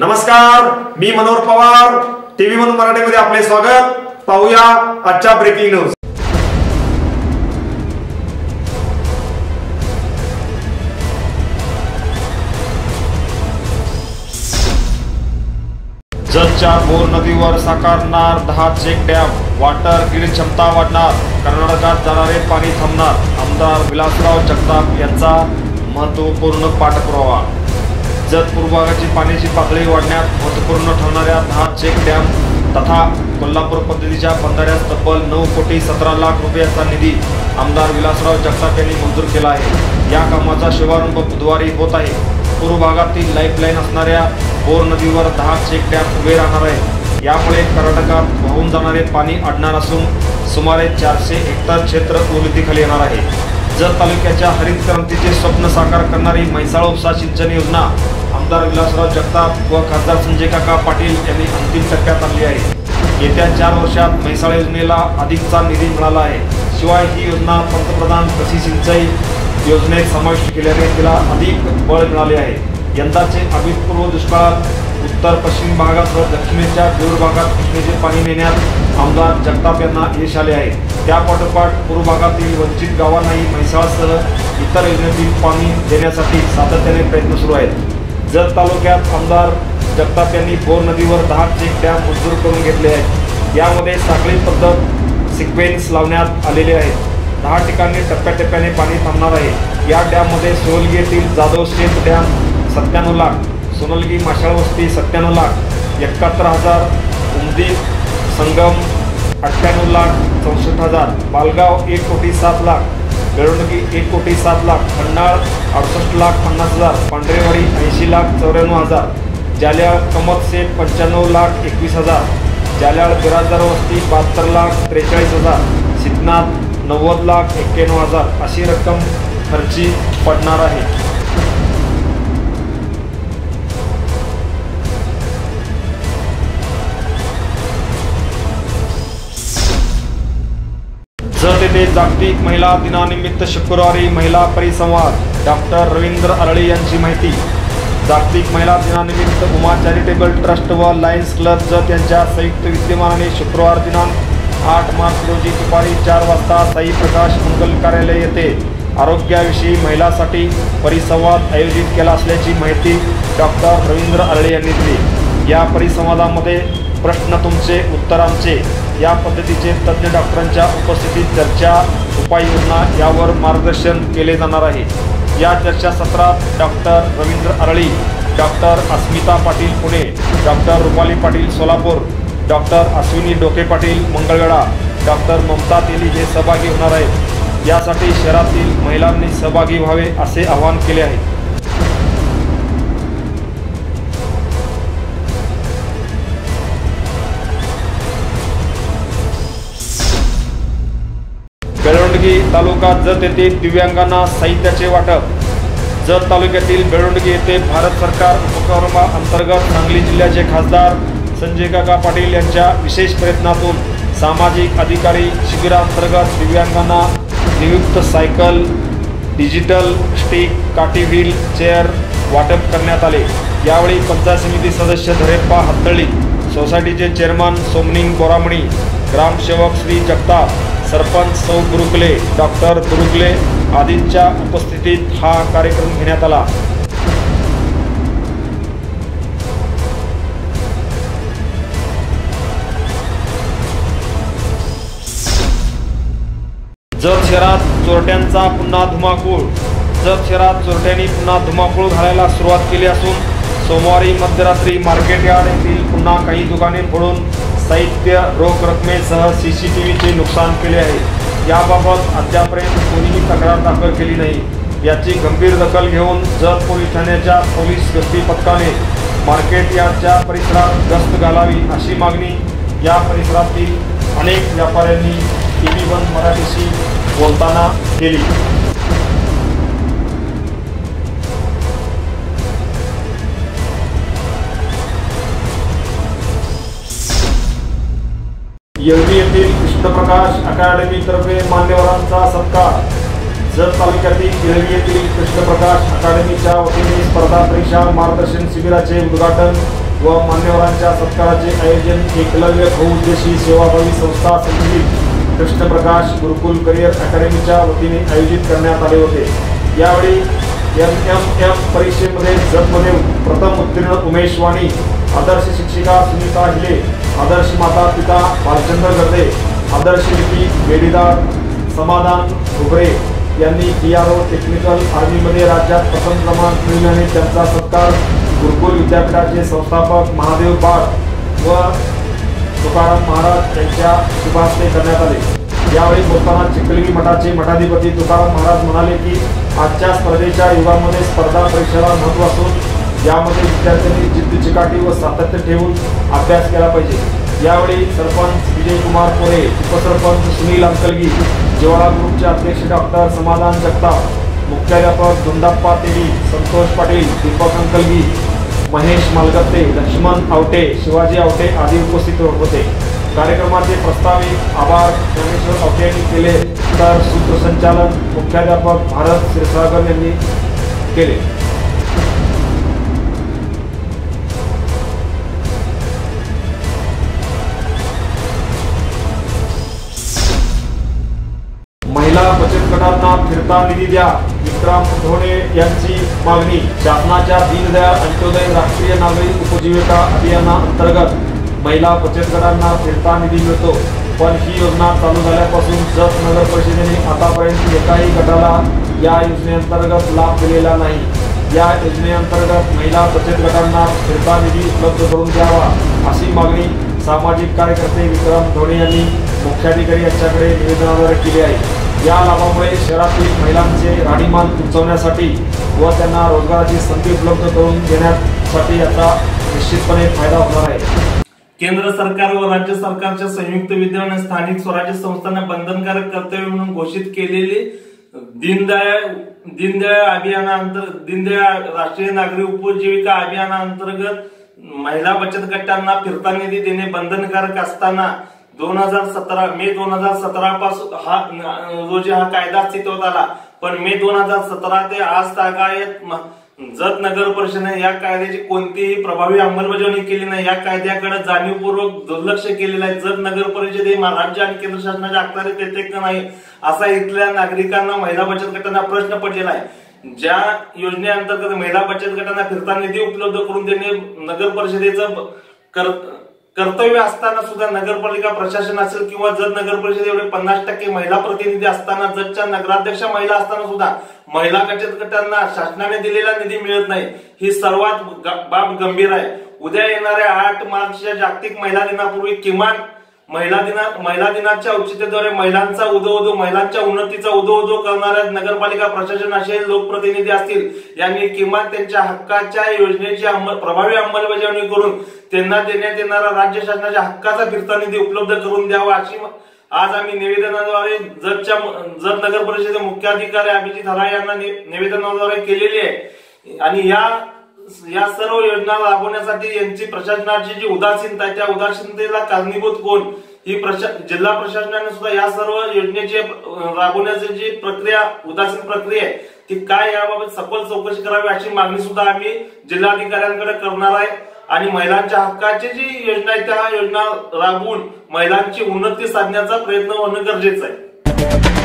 नमस्कार मी मनोहर पवार टीव्ही म्हणून मराठीमध्ये आपले स्वागत. पाहूया आजच्या ब्रेकिंग न्यूज जतच्या बोर नदीवर साकारणार दहा चेक डॅम वॉटर ग्रीड क्षमता वाढणार. कर्नाटकात जाणारे पाणी थांबणार. आमदार विलासराव जगताप यांचा महत्त्वपूर्ण पाठपुरावा. जत पूर्वभागाची पाण्याची पातळी वाढण्यात महत्त्वपूर्ण ठरणाऱ्या दहा चेक डॅम तथा कोल्हापूर पद्धतीच्या बंधाऱ्यात तब्बल नऊ कोटी सतरा लाख रुपयाचा निधी आमदार विलासराव जगताप यांनी मंजूर केला आहे. या कामाचा शुभारंभ बुधवारी होत आहे. पूर्व भागातील लाईफलाईन असणाऱ्या बोर नदीवर दहा चेक डॅम उभे राहणार आहे. यामुळे कर्नाटकात वाहून जाणारे पाणी अडणार असून सुमारे चारशे हेक्टर क्षेत्र ओलितीखाली येणार आहे. जत तालुक्याच्या हरित क्रांतीचे स्वप्न साकार करणारी म्हैसाळ उपसा सिंचन योजना आमदार विलासराव जगताप व खासदार संजय काका पाटील यांनी अंतिम टप्प्यात आणली आहे. येत्या चार वर्षात म्हैसाळ योजनेला अधिकचा निधी मिळाला आहे. शिवाय ही योजना पंतप्रधान कृषी सिंचाई योजनेत समाविष्ट केल्याने तिला अधिक बळ मिळाले आहे. यंदाचे अभूतपूर्व दुष्काळात उत्तर पश्चिम भागासह दक्षिणेच्या दूर भागात कृष्णेचे पाणी नेण्यात आमदार जगताप यांना यश आले आहे. त्यापाठोपाठ पूर्व भागातील वंचित गावांनाही म्हैसाळसह इतर योजनेतील पाणी देण्यासाठी सातत्याने प्रयत्न सुरू आहेत. जत तालुक्यात आमदार जगताप यांनी बोर नदीवर दहा चेक डॅम मंजूर करून घेतले आहेत. यामध्ये साखळी पद्धत सिक्वेन्स लावण्यात आलेले आहेत दहा ठिकाणी टप्प्याटप्प्याने पाणी थांबणार आहे. या डॅममध्ये सोलगी येथील जाधव शेत डॅम सत्त्याण्णव लाख सोनलगी माशाळ वस्ती सत्त्याण्णव लाख एकाहत्तर हजार उमदी संगम अठ्ठ्याण्णव लाख चौसष्ट हजार पालगाव एक कोटी सात लाख बेळवणगी एक कोटी सात लाख खंडाळ अडुसष्ट लाख पन्नास हजार पांढरेवाडी ऐंशी लाख चौऱ्याण्णव हजार जाल्याळ कमतसेठ पंच्याण्णव लाख एकवीस हजार जाल्याळ बिराजदार वस्ती बहात्तर लाख त्रेचाळीस हजार सिद्धनाथ नव्वद लाख एक्क्याण्णव हजार अशी रक्कम खर्ची पडणार आहे. जत येथे जागतिक महिला दिनानिमित्त शुक्रवारी महिला परिसंवाद. डॉक्टर रवींद्र अरळे यांची माहिती. जागतिक महिला दिनानिमित्त उमा चॅरिटेबल ट्रस्ट व लायन्स क्लब जत यांच्या संयुक्त विद्यमानाने शुक्रवार दिनांक आठ मार्च रोजी दुपारी चार वाजता साई प्रकाश मंगल कार्यालय येथे आरोग्याविषयी महिलासाठी परिसंवाद आयोजित केला असल्याची माहिती डॉक्टर रवींद्र अरळे यांनी दिली. या परिसंवादामध्ये प्रश्न तुमचे उत्तर आमचे. या पद्धतीचे तज्ज्ञ डॉक्टरांच्या उपस्थितीत चर्चा उपाययोजना यावर मार्गदर्शन केले जाणार आहे. या चर्चासत्रात doctor Ravindra Arali doctor Asmita Patil Pune doctor Rupali Patil Solapur doctor Ashwini Doke Patil Mangalgada doctor Mamata Teli हे सहभागी होणार आहेत. यासाठी शहरातील महिलांनी सहभागी व्हावे असे आवाहन केले आहे. बेळवंडगी तालुका जत येथे दिव्यांगांना साहित्याचे वाटप. जत तालुक्यातील बेळवंडगी येथे भारत सरकार उपक्रमा अंतर्गत सांगली जिल्ह्याचे खासदार संजय काका पाटील यांच्या विशेष प्रयत्नातून सामाजिक अधिकारी शिबिरांतर्गत दिव्यांगांना नियुक्त सायकल डिजिटल स्टिक काठी व्हील चेअर वाटप करण्यात आले. यावेळी पंचायत समिती सदस्य धरेप्पा हत्तळी सोसायटीचे चेअरमन सोमनिंग बोरामणी ग्रामसेवक श्री जगताप सरपंच सौ गुरुकले डॉक्टर गुरुकले आदींच्या उपस्थितीत हा कार्यक्रम घेण्यात आला. जत शहरात चोरट्यांचा पुन्हा धुमाकूळ. जत शहरात चोरट्यांनी पुन्हा धुमाकूळ घालायला सुरुवात केली असून सोमवारी मध्यरात्री मार्केट यार्ड येथील पुन्हा काही दुकाने फोडून साहित्य रोख रकमेसह सी सी टी व्हीचे नुकसान केले आहे. याबाबत अद्यापर्यंत कोणीही तक्रार दाखल केली नाही. याची गंभीर दखल घेऊन जत पोलीस ठाण्याच्या पोलीस गस्ती पथकाने मार्केट यार्डच्या परिसरात गस्त घालावी अशी मागणी. या परिसरातील अनेक व्यापाऱ्यांनी टी व्ही वन मराठीशी बोलताना केली. येवली येथील कृष्णप्रकाश अकादमीतर्फे मान्यवरांचा सत्कार. जत तालुक्यातील येवली येथील कृष्णप्रकाश अकादमीच्या वतीने स्पर्धा परीक्षा मार्गदर्शन शिबिराचे उद्घाटन व मान्यवरांच्या सत्काराचे आयोजन एकलव्य बहुउद्देशी सेवाभावी संस्था संघटित कृष्णप्रकाश गुरुकुल करिअर अकॅडमीच्या वतीने आयोजित करण्यात आले होते. यावेळी एम एम एम परीक्षेमध्ये जगमध्ये प्रथम उत्तीर्ण उमेश वाणी आदर्श शिक्षिका सुनीता हिले आदर्श माता पिता भालचंद्र गर्दे आदर्श लिपी बेडीदार समाधान घुबरे यांनी पी आर ओ टेक्निकल आर्मीमध्ये राज्यात प्रथम क्रमांक मिळण्याने त्यांचा सत्कार गुरुकुल विद्यापीठाचे संस्थापक महादेव बाळ व तुकाराम महाराज यांच्या शुभास्ते करण्यात आले. यावेळी बोलताना चिखलगी मठाचे मठाधिपती तुकाराम महाराज म्हणाले की आजच्या स्पर्धेच्या युगामध्ये स्पर्धा परीक्षेला महत्त्व असून यामध्ये विद्यार्थ्यांनी जिद्द चिकाटी व सातत्य ठेवून अभ्यास केला पाहिजे. यावेळी सरपंच विजय कुमार कोरे उपसरपंच सुनील अंकलगी जिवाळा ग्रुपचे अध्यक्ष डॉक्टर समाधान जगताप मुख्याध्यापक धुंडाप्पा तेली संतोष पाटील दीपक अंकलगी महेश मालगत्ते लक्ष्मण आवटे शिवाजी आवटे आदी उपस्थित होते. कार्यक्रमाचे प्रस्तावित आभार ज्ञानेश्वर आवटे यांनी केले. तर सूत्रसंचालन मुख्याध्यापक भारत क्षीरसागर यांनी केले. महिला बचत गटांना फिरता निधी द्या. विक्राम धोणे यांची मागणी. शासनाच्या दीनदयाळ अंत्योदय राष्ट्रीय नागरी उपजीविका अभियानाअंतर्गत महिला बचत गटांना फिरता निधी मिळतो. पण ही योजना चालू झाल्यापासून जत नगर परिषदेने आतापर्यंत एकाही गटाला या योजनेअंतर्गत लाभ दिलेला नाही. या योजनेअंतर्गत महिला बचत गटांना फिरता निधी उपलब्ध करून द्यावा अशी मागणी सामाजिक कार्यकर्ते विक्रम धोणे यांनी मुख्याधिकारी यांच्याकडे निवेदनाद्वारे केली आहे. या लाभामुळे शहरातील महिलांचे राहणीमान उंचवण्यासाठी व त्यांना रोजगाराची संधी उपलब्ध करून देण्यासाठी याचा निश्चितपणे फायदा होणार आहे. केंद्र सरकार व राज्य सरकारच्या संयुक्त विद्यमाने स्थानिक स्वराज्य संस्थांना बंधनकारक कर्तव्य म्हणून घोषित केलेले दीनदयाळ दीनदयाळ अभियानांतर दीनदयाळ राष्ट्रीय नागरी उपजीविका अभियानांतर्गत महिला बचत गटांना फिरता निधी देणे बंधनकारक असताना दोन हजार सतरा मे दोन हजार सतरा पासून हा रोजी हा कायदा अस्तित्वात आला पण मे दोन हजार सतरा ते आज तागायत जत नगर परिषदेने या कायद्याची कोणतीही प्रभावी अंमलबजावणी केली नाही. या कायद्याकडे जाणीवपूर्वक दुर्लक्ष केलेलं आहे. जत नगर परिषद हे राज्य आणि केंद्र शासनाच्या अखत्यारीत येते का नाही असा इथल्या नागरिकांना महिला बचत गटांना प्रश्न पडलेला आहे. ज्या योजनेअंतर्गत महिला बचत गटांना फिरता निधी उपलब्ध करून देणे नगर परिषदेचं कर कर्तव्य असताना सुद्धा नगरपालिका प्रशासन असेल किंवा जत नगर परिषद एवढे पन्नास टक्के महिला प्रतिनिधी असताना जतच्या नगराध्यक्ष महिला असताना सुद्धा महिला बचत गटांना शासनाने दिलेला निधी मिळत नाही. ही सर्वात ग- बाब गंभीर आहे. उद्या येणाऱ्या आठ मार्चच्या जागतिक महिला दिनापूर्वी किमान महिला दिना महिला दिनाच्या औचित्याद्वारे महिलांचा उदो उदो महिलांच्या उन्नतीचा उदो उदो करणाऱ्या नगरपालिका प्रशासन असे लोकप्रतिनिधी असतील यांनी किमान त्यांच्या हक्काच्या योजनेची अंमल प्रभावी अंमलबजावणी करून त्यांना देण्यात येणारा राज्य शासनाच्या हक्काचा फिरता निधी उपलब्ध करून द्यावा अशी आज आम्ही निवेदनाद्वारे जतच्या जत नगर परिषदेचे मुख्याधिकारी अभिजित हरा यांना निवेदनाद्वारे केलेली आहे. आणि या या सर्व योजना राबवण्यासाठी यांची प्रशासनाची जी उदासीनता आहे त्या उदासीनतेला कारणीभूत कोण? ही प्रशा जिल्हा प्रशासनाने सुद्धा या सर्व योजनेची राबवण्याची जी प्रक्रिया उदासीन प्रक्रिया आहे ती काय याबाबत सखोल चौकशी करावी अशी मागणी सुद्धा आम्ही जिल्हाधिकाऱ्यांकडे करणार आहे. आणि महिलांच्या हक्काची जी योजना आहे त्या योजना राबवून महिलांची उन्नती साधण्याचा प्रयत्न होणं गरजेचं आहे.